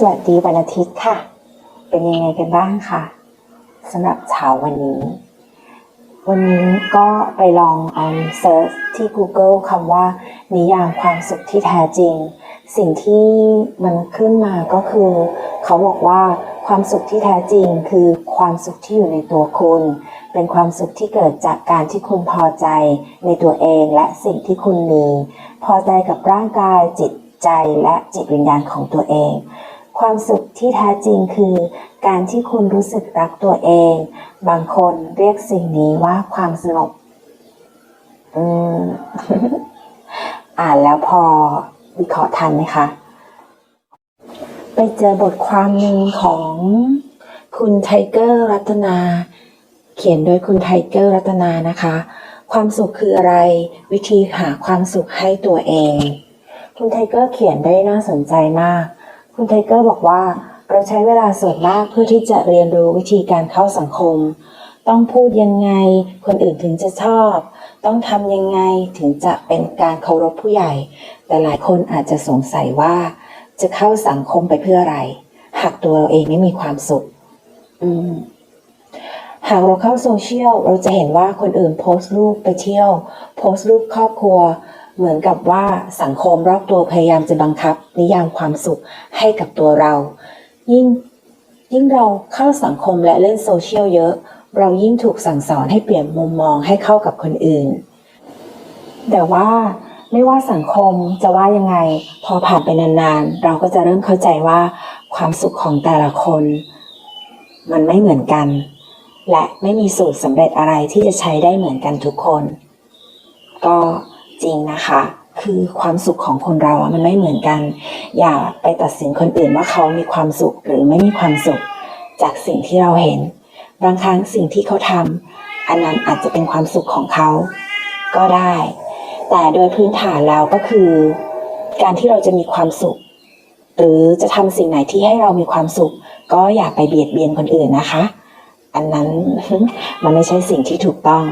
สวัสดีวันอาทิตย์ค่ะ เป็นยังไงกันบ้างคะสำหรับเช้าวันนี้ วันนี้ก็ไปลองเอาเซิร์ชที่ Google คำว่า นิยามความสุขที่แท้จริง สิ่งที่มันขึ้นมาก็คือ เขาบอกว่าความสุขที่แท้จริงคือความสุขที่อยู่ในตัวคุณ เป็นความสุขที่เกิดจากการที่คุณพอใจในตัวเองและสิ่งที่คุณมี พอใจกับร่างกายจิตใจและจิตวิญญาณของตัวเอง ความสุขที่แท้จริงคือ การที่คุณรู้สึกรักตัวเอง บางคนเรียกสิ่งนี้ว่าความสงบ อืม อ่านแล้วพอวิเคราะห์ทันไหมคะ ไปเจอบทความหนึ่งของคุณไทเกอร์รัตนา เขียนโดยคุณไทเกอร์รัตนานะคะ ความสุขคืออะไร วิธีหาความสุขให้ตัวเอง คุณไทเกอร์เขียนได้น่าสนใจมาก คุณไทเกอร์บอกว่าเราใช้เวลาส่วนมากเพื่อที่จะเรียนรู้วิธีการเข้าสังคม ต้องพูดยังไง คนอื่นถึงจะชอบ ต้องทำยังไงถึงจะเป็นการเคารพผู้ใหญ่ แต่หลายคนอาจจะสงสัยว่า จะเข้าสังคมไปเพื่ออะไร หากตัวเราเองไม่มีความสุข อืมหากเราเข้าโซเชียลเราจะเห็นว่าคนอื่นโพสต์รูปไปเที่ยว โพสต์รูปครอบครัว เหมือนกับว่าสังคมรอบตัวพยายามจะบังคับ นิยามความสุขให้กับตัวเรา ยิ่งยิ่งเราเข้าสังคมและเล่นโซเชียลเยอะ เรายิ่งถูกสั่งสอนให้เปลี่ยนมุมมองให้เข้ากับคนอื่น แต่ว่าไม่ว่าสังคมจะว่ายังไง พอผ่านไปนานๆ เราก็จะเริ่มเข้าใจว่าความสุขของแต่ละคน มันไม่เหมือนกัน และไม่มีสูตรสำเร็จอะไรที่จะใช้ได้เหมือนกันทุกคน ก็ จริงนะคะ คือความสุขของคนเราอะมันไม่เหมือนกัน อย่าไปตัดสินคนอื่นว่าเขามีความสุขหรือไม่มีความสุข จากสิ่งที่เราเห็น บางครั้งสิ่งที่เขาทำอันนั้นอาจจะเป็นความสุขของเขา ก็ได้ แต่โดยพื้นฐานแล้วก็คือ การที่เราจะมีความสุข หรือจะทำสิ่งไหนที่ให้เรามีความสุข ก็อย่าไปเบียดเบียนคนอื่นนะคะอันนั้นมันไม่ใช่สิ่งที่ถูกต้อง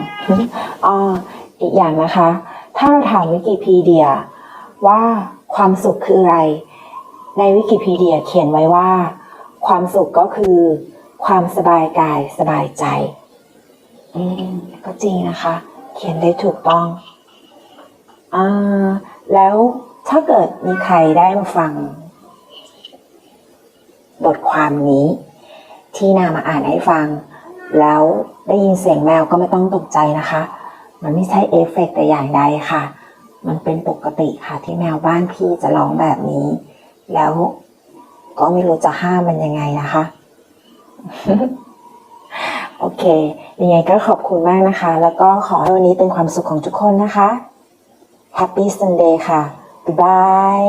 อ่าอีกอย่างนะคะ ถ้าเราถามวิกิพีเดีย ว่าความสุขคืออะไร ในวิกิพีเดียเขียนไว้ว่า ความสุขก็คือ ความสบายกายสบายใจ อืมก็จริงนะคะ เขียนได้ถูกต้องอ่าแล้วถ้าเกิดมีใครได้มาฟัง บทความนี้ ที่นามาอ่านให้ฟัง แล้วได้ยินเสียงแมวก็ไม่ต้องตกใจนะคะ มันไม่ใช่เอฟเฟกต์แต่อย่างใดค่ะ มันเป็นปกติค่ะที่แมวบ้านพี่จะร้องแบบนี้ แล้วก็ไม่รู้จะห้ามมันยังไงนะคะ โอเค ยังไงก็ขอบคุณมากนะคะ แล้วก็ขอให้วันนี้เป็นความสุขของทุกคนนะคะ Happy Sunday ค่ะบ๊ายบาย